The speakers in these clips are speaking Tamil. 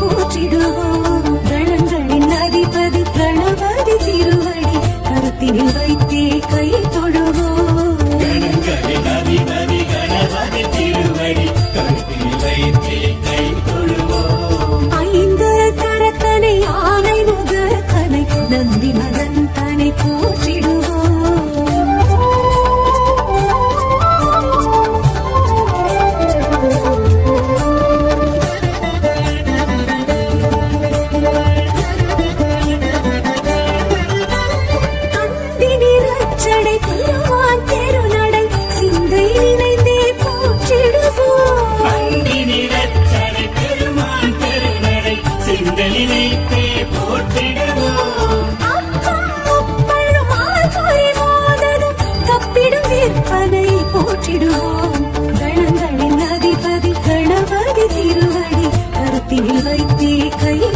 போற்றிடுவோம் தென்றலி வைத்தே போற்றிடுவோம். தப்பிடும் விற்பனை போற்றிடுவோம். கணங்களின் அதிபதி கணபதி திருவடி கருத்தில் வைத்தே கையில்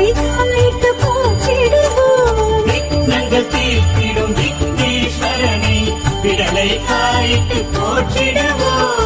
விடலை காய்த்து போற்றிடுவோம். விக்னங்கள் தீர்த்திடும் விக்னேஸ்வரனை விடலை காய்த்து போற்றிடுவோம்.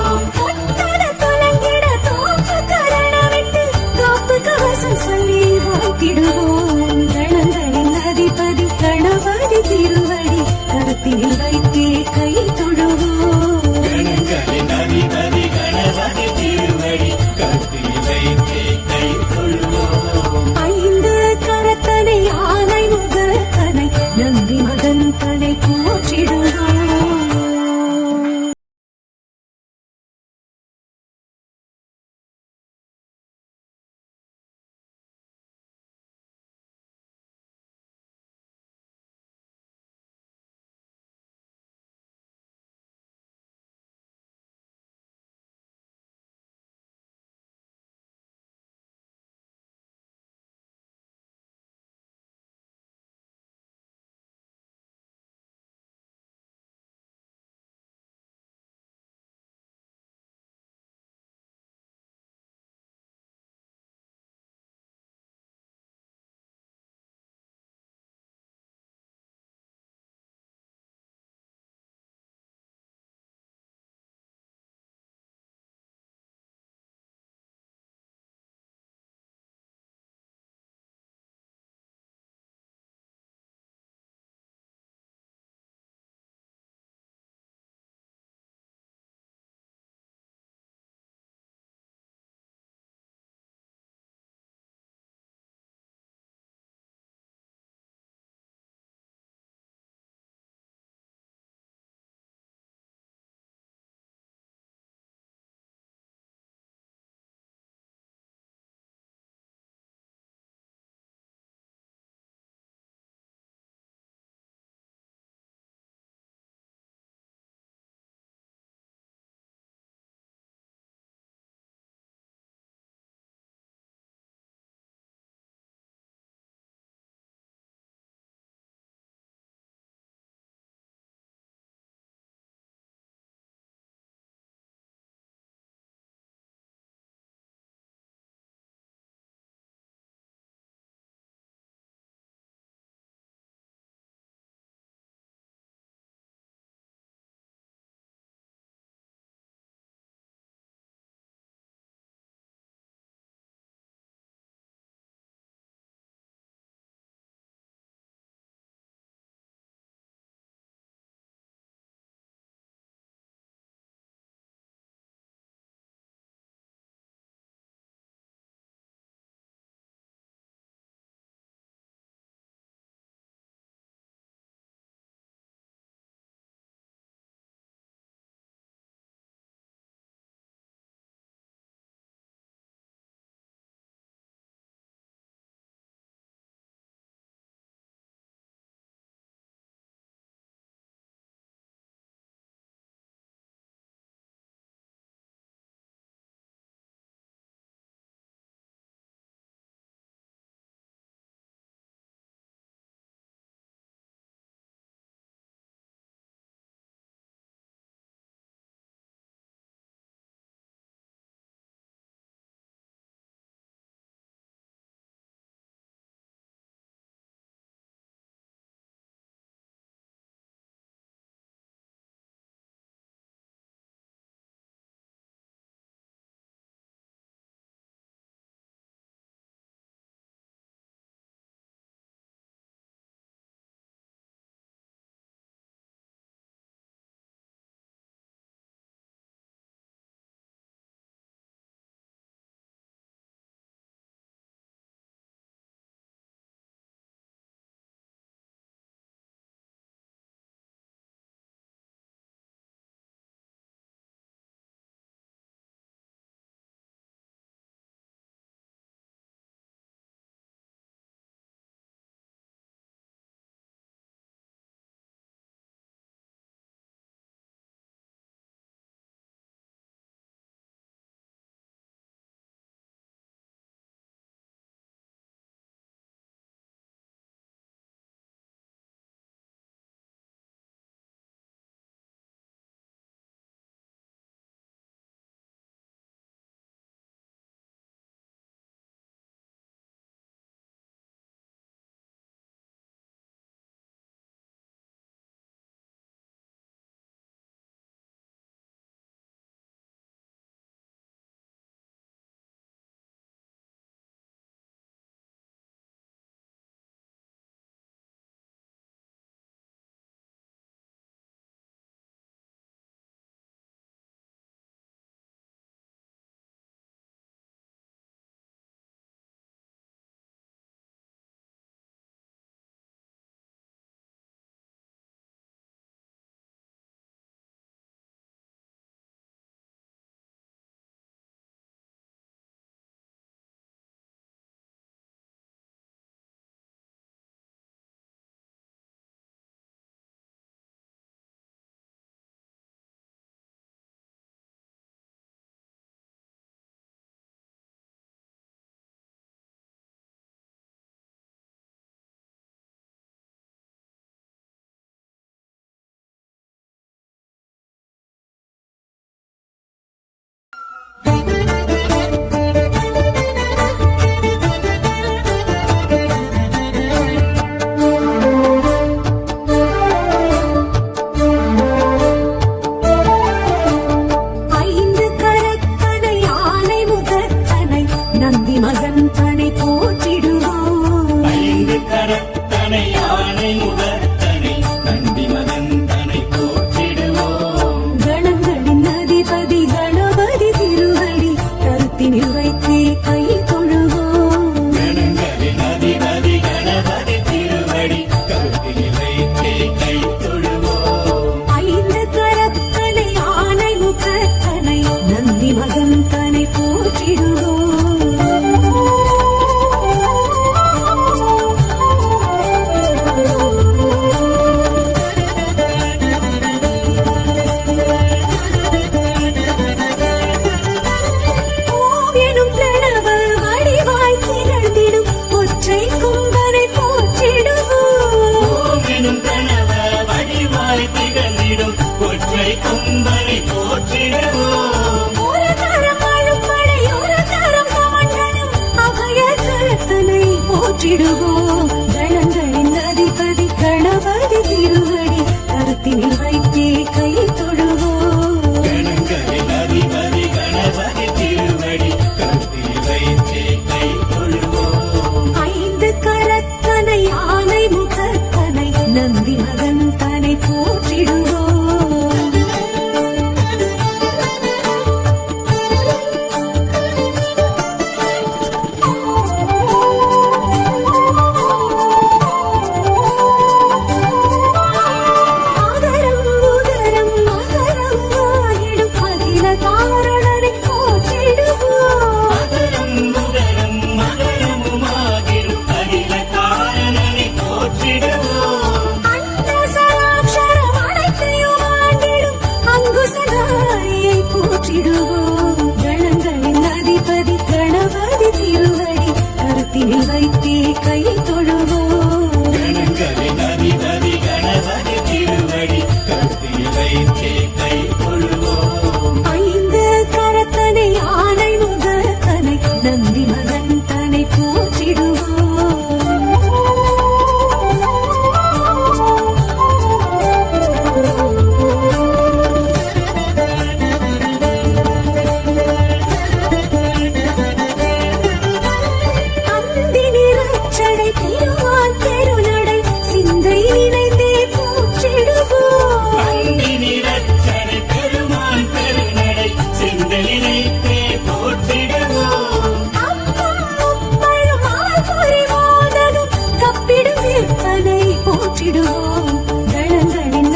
போற்றிடுவோம் கணங்களின்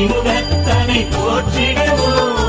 அத்திமுகத்தனை போற்றிடுவோம்.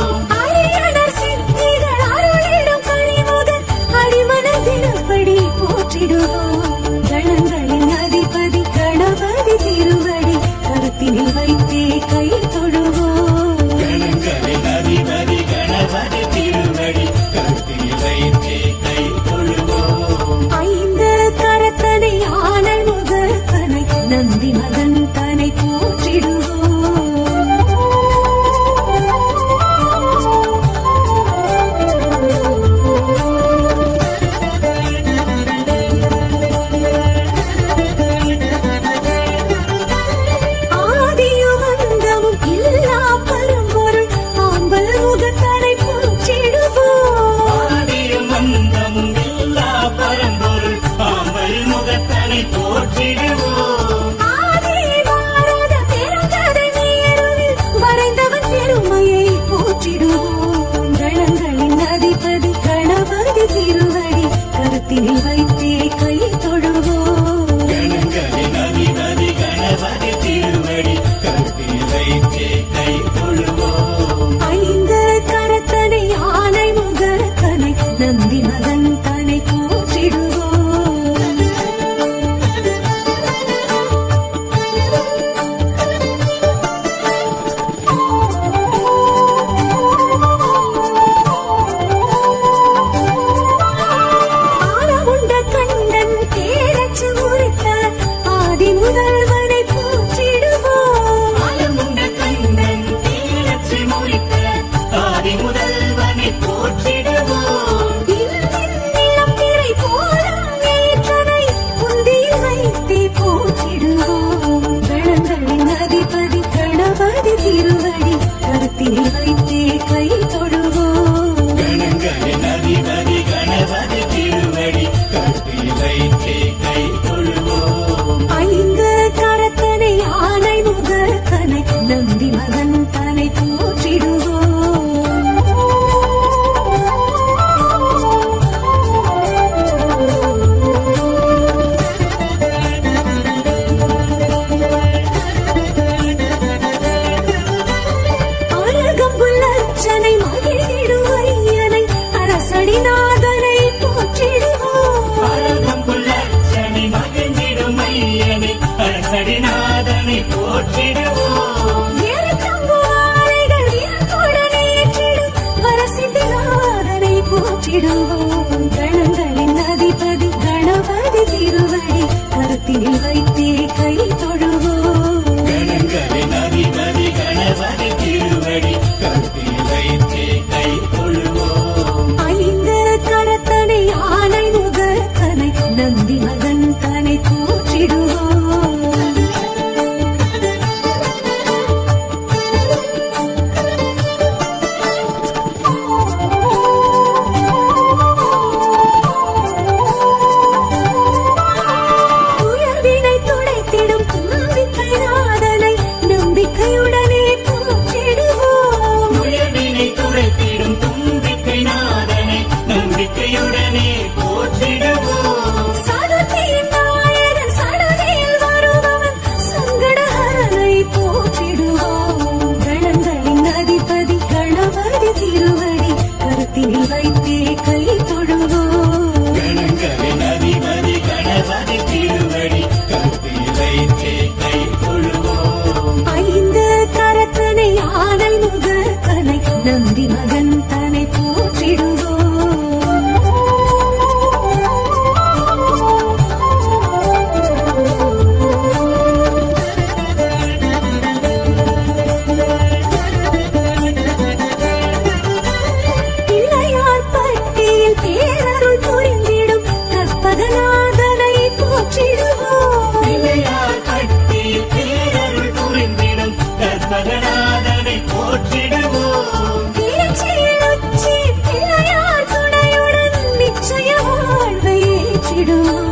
விடும்.